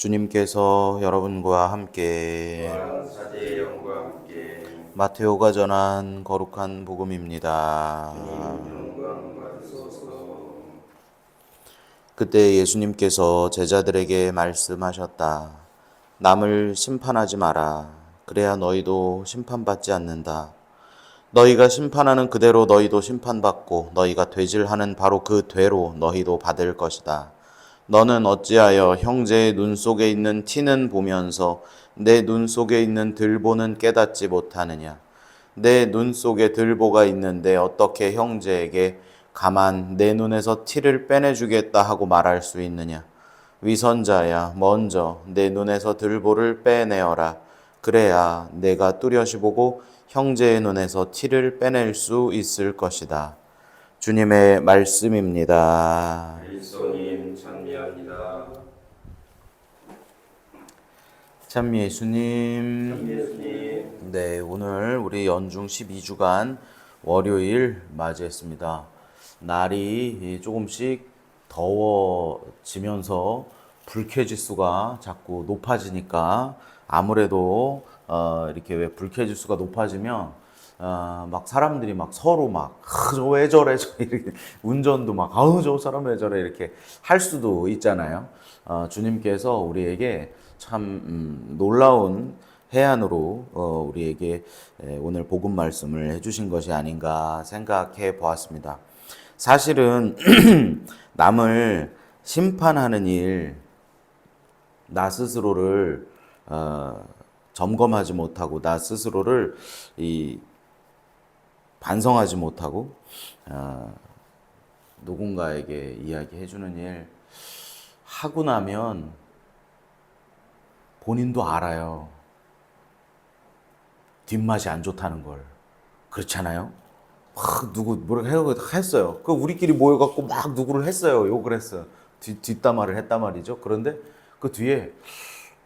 주님께서 여러분과 함께 마테오가 전한 거룩한 복음입니다. 그때 예수님께서 제자들에게 말씀하셨다. 남을 심판하지 마라. 그래야 너희도 심판받지 않는다. 너희가 심판하는 그대로 너희도 심판받고 너희가 되질하는 바로 그 되로 너희도 받을 것이다. 너는 어찌하여 형제의 눈 속에 있는 티는 보면서 내 눈 속에 있는 들보는 깨닫지 못하느냐? 내 눈 속에 들보가 있는데 어떻게 형제에게 가만 내 눈에서 티를 빼내주겠다 하고 말할 수 있느냐? 위선자야, 먼저 내 눈에서 들보를 빼내어라. 그래야 내가 뚜렷이 보고 형제의 눈에서 티를 빼낼 수 있을 것이다. 주님의 말씀입니다. 일소님 찬미합니다 참 예수님. 예수님 네, 오늘 우리 연중 12주간 월요일 맞이했습니다. 날이 조금씩 더워지면서 불쾌지수가 자꾸 높아지니까 아무래도 어, 이렇게 왜 불쾌지수가 높아지면 어, 막 사람들이 막 서로 막, 아, 저래, 저 운전도 막, 아우, 저 사람 왜 저래, 이렇게 할 수도 있잖아요. 어, 주님께서 우리에게 참, 음, 놀라운 해안으로, 어, 우리에게 에, 오늘 복음 말씀을 해주신 것이 아닌가 생각해 보았습니다. 사실은 남을 심판하는 일, 나 스스로를 어, 점검하지 못하고 나 스스로를 이 반성하지 못하고 어, 누군가에게 이야기해 주는 일 하고 나면 본인도 알아요. 뒷맛이 안 좋다는 걸. 그렇잖아요? 막 누구 뭐라 해요 했어요. 그 우리끼리 모여갖고 막 누구를 했어요. 욕을 했어요. 뒷 뒷담화를 했단 말이죠. 그런데 그 뒤에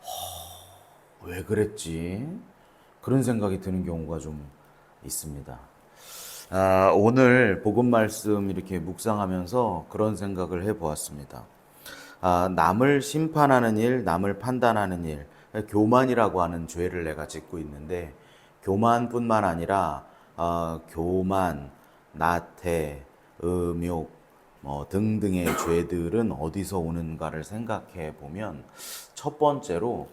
허, 왜 그랬지? 그런 생각이 드는 경우가 좀 있습니다. 아, 오늘 복음 말씀 이렇게 묵상하면서 그런 생각을 해 보았습니다. 아, 남을 심판하는 일, 남을 판단하는 일, 교만이라고 하는 죄를 내가 짓고 있는데 교만뿐만 아니라 어, 교만, 나태, 음욕 뭐 등등의 죄들은 어디서 오는가를 생각해 보면 첫 번째로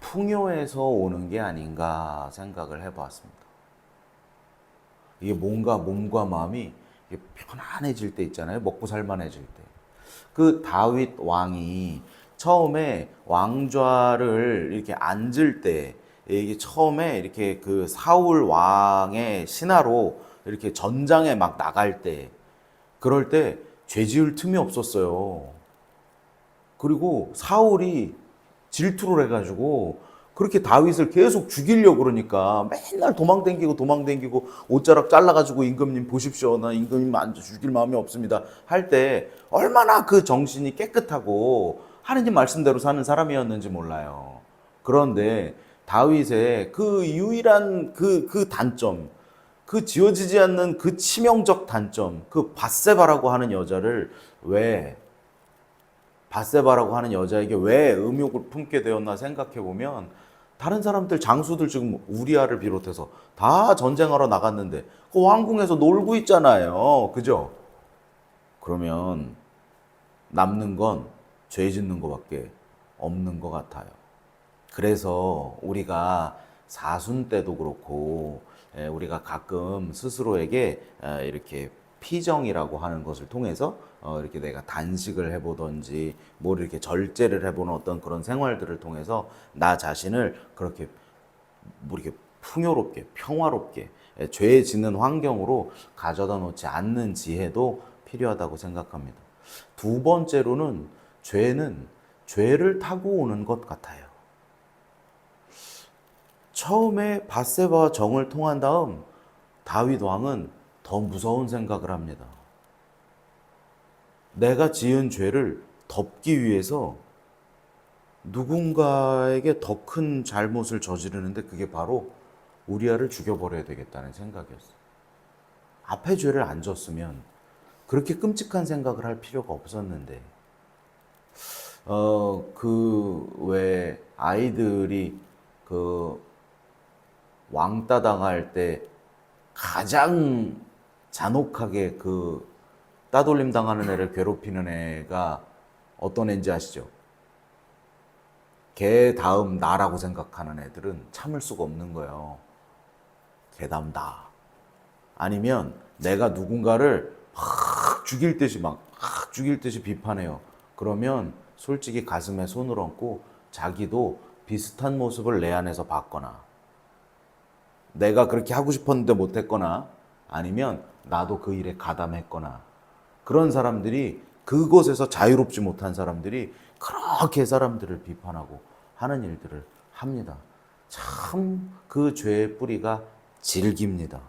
풍요에서 오는 게 아닌가 생각을 해보았습니다. 이게 뭔가 몸과 마음이 편안해질 때 있잖아요. 먹고 살만해질 때. 그 다윗 왕이 처음에 왕좌를 이렇게 앉을 때 이게 처음에 이렇게 그 사울 왕의 신하로 이렇게 전장에 막 나갈 때 그럴 때 죄 지을 틈이 없었어요. 그리고 사울이 질투를 해가지고 그렇게 다윗을 계속 죽이려고 그러니까 맨날 도망댕기고 도망댕기고 옷자락 잘라가지고 임금님 보십시오. 나 임금님 안 죽일 마음이 없습니다. 할 때 얼마나 그 정신이 깨끗하고 하느님 말씀대로 사는 사람이었는지 몰라요. 그런데 다윗의 그 유일한 그, 그 단점, 그 지워지지 않는 그 치명적 단점, 그 바세바라고 하는 여자를 왜 바세바라고 하는 여자에게 왜 음욕을 품게 되었나 생각해 보면 다른 사람들 장수들 지금 우리아를 비롯해서 다 전쟁하러 나갔는데 그 왕궁에서 놀고 있잖아요. 그죠? 그러면 남는 건 죄 짓는 것밖에 없는 것 같아요. 그래서 우리가 사순 때도 그렇고 에, 우리가 가끔 스스로에게 에, 이렇게 피정이라고 하는 것을 통해서 어, 이렇게 내가 단식을 해보든지 뭘 이렇게 절제를 해보는 어떤 그런 생활들을 통해서 나 자신을 그렇게 뭐 이렇게 풍요롭게 평화롭게 에, 죄 짓는 환경으로 가져다 놓지 않는 지혜도 필요하다고 생각합니다. 두 번째로는 죄는 죄를 타고 오는 것 같아요. 처음에 바세바와 정을 통한 다음 다윗 왕은 더 무서운 생각을 합니다. 내가 지은 죄를 덮기 위해서 누군가에게 더 큰 잘못을 저지르는데 그게 바로 우리아를 죽여버려야 되겠다는 생각이었어요. 앞에 죄를 안 졌으면 그렇게 끔찍한 생각을 할 필요가 없었는데 어, 그, 왜, 아이들이 그, 왕따 당할 때 가장 잔혹하게 그, 따돌림 당하는 애를 괴롭히는 애가 어떤 애인지 아시죠? 걔 다음 나라고 생각하는 애들은 참을 수가 없는 거예요. 걔 다음 나. 아니면 내가 누군가를 막 죽일 듯이 막, 막 죽일 듯이 비판해요. 그러면 솔직히 가슴에 손을 얹고 자기도 비슷한 모습을 내 안에서 봤거나 내가 그렇게 하고 싶었는데 못했거나 아니면 나도 그 일에 가담했거나 그런 사람들이 그곳에서 자유롭지 못한 사람들이 그렇게 사람들을 비판하고 하는 일들을 합니다. 참 그 죄의 뿌리가 질깁니다.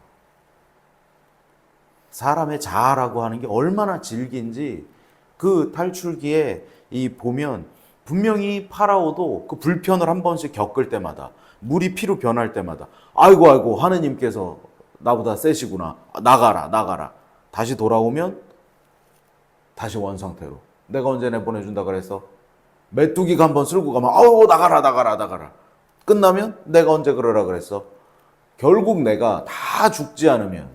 사람의 자아라고 하는 게 얼마나 질긴지 그 탈출기에 이 보면 분명히 파라오도 그 불편을 한 번씩 겪을 때마다 물이 피로 변할 때마다 아이고 아이고 하느님께서 나보다 세시구나. 나가라 나가라. 다시 돌아오면 다시 원 상태로. 내가 언제 내 보내준다 그랬어? 메뚜기가 한번 쓸고 가면 아우 나가라 나가라 나가라. 끝나면 내가 언제 그러라 그랬어? 결국 내가 다 죽지 않으면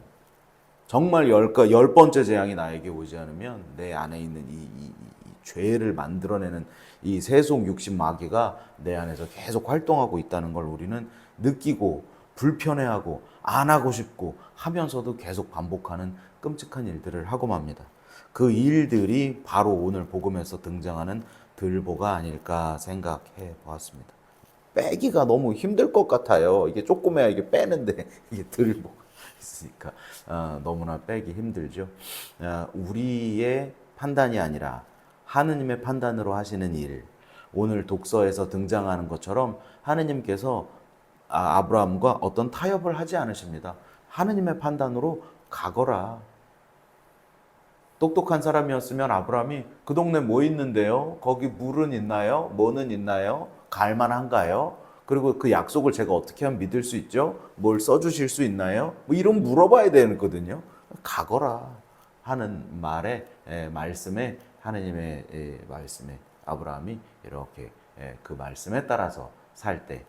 정말 열, 거- 열 번째 재앙이 나에게 오지 않으면 내 안에 있는 이, 이- 이- 이 죄를 만들어내는 이 세속 육신 마귀가 내 안에서 계속 활동하고 있다는 걸 우리는 느끼고 불편해하고 안 하고 싶고 하면서도 계속 반복하는 끔찍한 일들을 하고 맙니다. 그 일들이 바로 오늘 복음에서 등장하는 들보가 아닐까 생각해 보았습니다. 빼기가 너무 힘들 것 같아요. 이게 조그매야 이게 빼는데 이게 들보가 있으니까 어, 너무나 빼기 힘들죠. 어, 우리의 판단이 아니라 하느님의 판단으로 하시는 일. 오늘 독서에서 등장하는 것처럼 하느님께서 아, 아브라함과 어떤 타협을 하지 않으십니다. 하느님의 판단으로 가거라. 똑똑한 사람이었으면 아브라함이 그 동네 뭐 있는데요? 거기 물은 있나요? 뭐는 있나요? 갈 만한가요? 그리고 그 약속을 제가 어떻게 하면 믿을 수 있죠? 뭘 써주실 수 있나요? 뭐 이런 물어봐야 되거든요. 가거라 하는 말에 에, 말씀에 하느님의 에, 말씀에 아브라함이 이렇게 에, 그 말씀에 따라서 살 때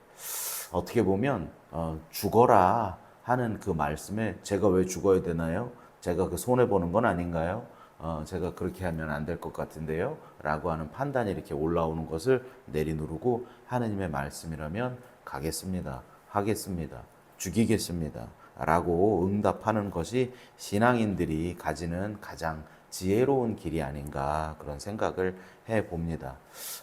어떻게 보면 어, 죽어라 하는 그 말씀에 제가 왜 죽어야 되나요? 제가 그 손해 보는 건 아닌가요? 어, 제가 그렇게 하면 안 될 것 같은데요. 라고 하는 판단이 이렇게 올라오는 것을 내리누르고 하느님의 말씀이라면 가겠습니다. 하겠습니다. 죽이겠습니다. 라고 응답하는 것이 신앙인들이 가지는 가장 지혜로운 길이 아닌가 그런 생각을 해 봅니다.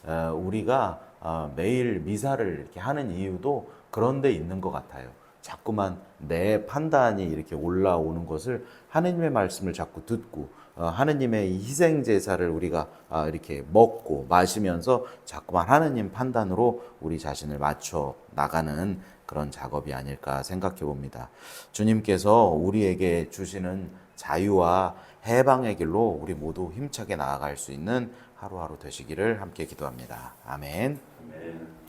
어, 우리가 어, 매일 미사를 이렇게 하는 이유도 그런 데 있는 것 같아요. 자꾸만 내 판단이 이렇게 올라오는 것을 하느님의 말씀을 자꾸 듣고 어, 하느님의 이 희생 제사를 우리가 아, 이렇게 먹고 마시면서 자꾸만 하느님 판단으로 우리 자신을 맞춰 나가는 그런 작업이 아닐까 생각해 봅니다. 주님께서 우리에게 주시는 자유와 해방의 길로 우리 모두 힘차게 나아갈 수 있는 하루하루 되시기를 함께 기도합니다. 아멘. 아멘.